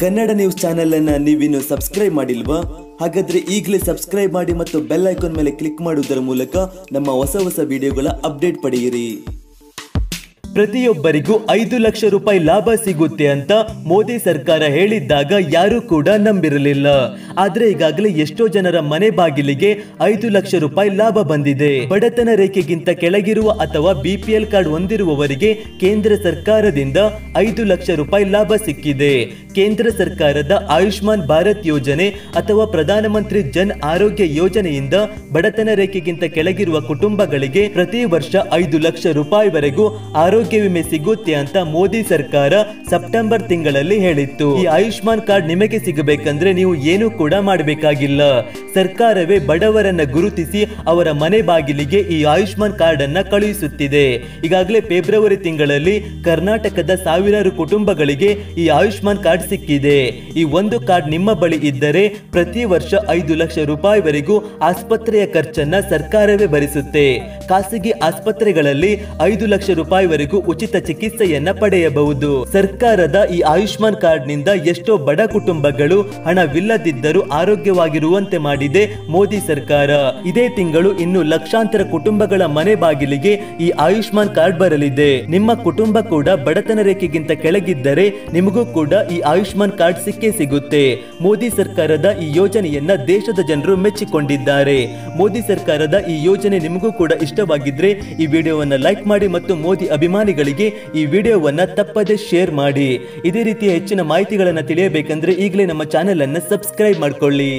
Kannada news channel ಅನ್ನ ನೀವಿನ್ನು subscribe ಮಾಡಿಲ್ವಾ? ಹಾಗಾದ್ರೆ ಈಗಲೇ ಸಬ್ಸ್ಕ್ರೈಬ್ ಮಾಡಿ ಮತ್ತು ಬೆಲ್ ಐಕಾನ್ ಮೇಲೆ ಕ್ಲಿಕ್ ಮಾಡುವುದರ ಮೂಲಕ ನಮ್ಮ ಹೊಸ ಹೊಸ ವಿಡಿಯೋಗಳ ಅಪ್ಡೇಟ್ ಪಡೆಯಿರಿ. ಪ್ರತಿಯೊಬ್ಬರಿಗೂ ಐದು ಲಕ್ಷ ರೂಪಾಯಿ ಲಾಭ ಸಿಗುತ್ತೆ ಅಂತ ಮೋದಿ ಸರ್ಕಾರ ಹೇಳಿದ್ದಾಗ ಯಾರೂ ಕೂಡ ನಂಬಿರಲಿಲ್ಲ. ಆದ್ರೆ ಈಗಾಗಲೇ ಎಷ್ಟೋ ಜನರ ಮನೆ ಬಾಗಿಲಿಗೆ ಐದು ಲಕ್ಷ ರೂಪಾಯಿ ಲಾಭ ಬಂದಿದೆ. ಬಡತನ ರೇಖೆಗಿಂತ ಕೆಳಗಿರುವ ಅಥವಾ ಬಿಪಿಎಲ್ ಕಾರ್ಡ್ ಹೊಂದಿರುವವರಿಗೆ ಕೇಂದ್ರ ಸರ್ಕಾರದಿಂದ ಐದು ಲಕ್ಷ ರೂಪಾಯಿ ಲಾಭ ಸಿಕ್ಕಿದೆ. ಕೇಂದ್ರ ಸರ್ಕಾರದ ಆಯುಷ್ಮಾನ್ ಭಾರತ್ ಯೋಜನೆ ಅಥವಾ ಪ್ರಧಾನಮಂತ್ರಿ ಜನ್ ಆರೋಗ್ಯ ಯೋಜನೆಯಿಂದ ಬಡತನ ರೇಖೆಗಿಂತ ಕೆಳಗಿರುವ ಕುಟುಂಬಗಳಿಗೆ ಪ್ರತಿ ವರ್ಷ ಐದು ಲಕ್ಷ ರೂಪಾಯಿವರೆಗೂ ಆರೋಗ್ಯ ವಿಮೆ ಸಿಗುತ್ತೆ ಅಂತ ಮೋದಿ ಸರ್ಕಾರ ಸೆಪ್ಟೆಂಬರ್ ತಿಂಗಳಲ್ಲಿ ಹೇಳಿತ್ತು. ಈ ಆಯುಷ್ಮಾನ್ ಕಾರ್ಡ್ ನಿಮಗೆ ಸಿಗಬೇಕಂದ್ರೆ ನೀವು ಏನು ಕೂಡ ಮಾಡಬೇಕಾಗಿಲ್ಲ. ಸರ್ಕಾರವೇ ಬಡವರನ್ನ ಗುರುತಿಸಿ ಅವರ ಮನೆ ಬಾಗಿಲಿಗೆ ಈ ಆಯುಷ್ಮಾನ್ ಕಾರ್ಡ್ ಅನ್ನ ಕಳುಹಿಸುತ್ತಿದೆ. ಈಗಾಗಲೇ ಫೆಬ್ರವರಿ ತಿಂಗಳಲ್ಲಿ ಕರ್ನಾಟಕದ ಸಾವಿರಾರು ಕುಟುಂಬಗಳಿಗೆ ಈ ಆಯುಷ್ಮಾನ್ ಕಾರ್ಡ್ ಸಿಕ್ಕಿದೆ. ಈ ಒಂದು ಕಾರ್ಡ್ ನಿಮ್ಮ ಬಳಿ ಇದ್ದರೆ ಪ್ರತಿ ವರ್ಷ ಐದು ಲಕ್ಷ ರೂಪಾಯಿವರೆಗೂ ಆಸ್ಪತ್ರೆಯ ಖರ್ಚನ್ನ ಸರ್ಕಾರವೇ ಭರಿಸುತ್ತೆ. ಖಾಸಗಿ ಆಸ್ಪತ್ರೆಗಳಲ್ಲಿ ಐದು ಲಕ್ಷ ರೂಪಾಯಿವರೆಗೂ ಉಚಿತ ಚಿಕಿತ್ಸೆಯನ್ನ ಪಡೆಯಬಹುದು. ಸರ್ಕಾರದ ಈ ಆಯುಷ್ಮಾನ್ ಕಾರ್ಡ್ನಿಂದ ಎಷ್ಟೋ ಬಡ ಕುಟುಂಬಗಳು ಹಣವಿಲ್ಲದಿದ್ದರೂ ಆರೋಗ್ಯವಾಗಿರುವಂತೆ ಮಾಡಿದೆ ಮೋದಿ ಸರ್ಕಾರ. ಇದೇ ತಿಂಗಳು ಇನ್ನು ಲಕ್ಷಾಂತರ ಕುಟುಂಬಗಳ ಮನೆ ಬಾಗಿಲಿಗೆ ಈ ಆಯುಷ್ಮಾನ್ ಕಾರ್ಡ್ ಬರಲಿದೆ. ನಿಮ್ಮ ಕುಟುಂಬ ಕೂಡ ಬಡತನ ರೇಖೆಗಿಂತ ಕೆಳಗಿದ್ದರೆ ನಿಮಗೂ ಕೂಡ ಈ ಆಯುಷ್ಮಾನ್ ಕಾರ್ಡ್ ಸಿಕ್ಕೇ ಸಿಗುತ್ತೆ. ಮೋದಿ ಸರ್ಕಾರದ ಈ ಯೋಜನೆಯನ್ನ ದೇಶದ ಜನರು ಮೆಚ್ಚಿಕೊಂಡಿದ್ದಾರೆ. ಮೋದಿ ಸರ್ಕಾರದ ಈ ಯೋಜನೆ ನಿಮಗೂ ಕೂಡ ಇಷ್ಟವಾಗಿದ್ರೆ ಈ ವಿಡಿಯೋವನ್ನು ಲೈಕ್ ಮಾಡಿ ಮತ್ತು ಮೋದಿ ಅಭಿಮಾನಿಗಳಿಗೆ ಈ ವಿಡಿಯೋವನ್ನು ತಪ್ಪದೆ ಶೇರ್ ಮಾಡಿ. ಇದೇ ರೀತಿಯ ಹೆಚ್ಚಿನ ಮಾಹಿತಿಗಳನ್ನು ತಿಳಿಯಬೇಕಂದ್ರೆ ಈಗಲೇ ನಮ್ಮ ಚಾನೆಲ್ ಅನ್ನು ಸಬ್ಸ್ಕ್ರೈಬ್ ಮಾಡ್ಕೊಳ್ಳಿ.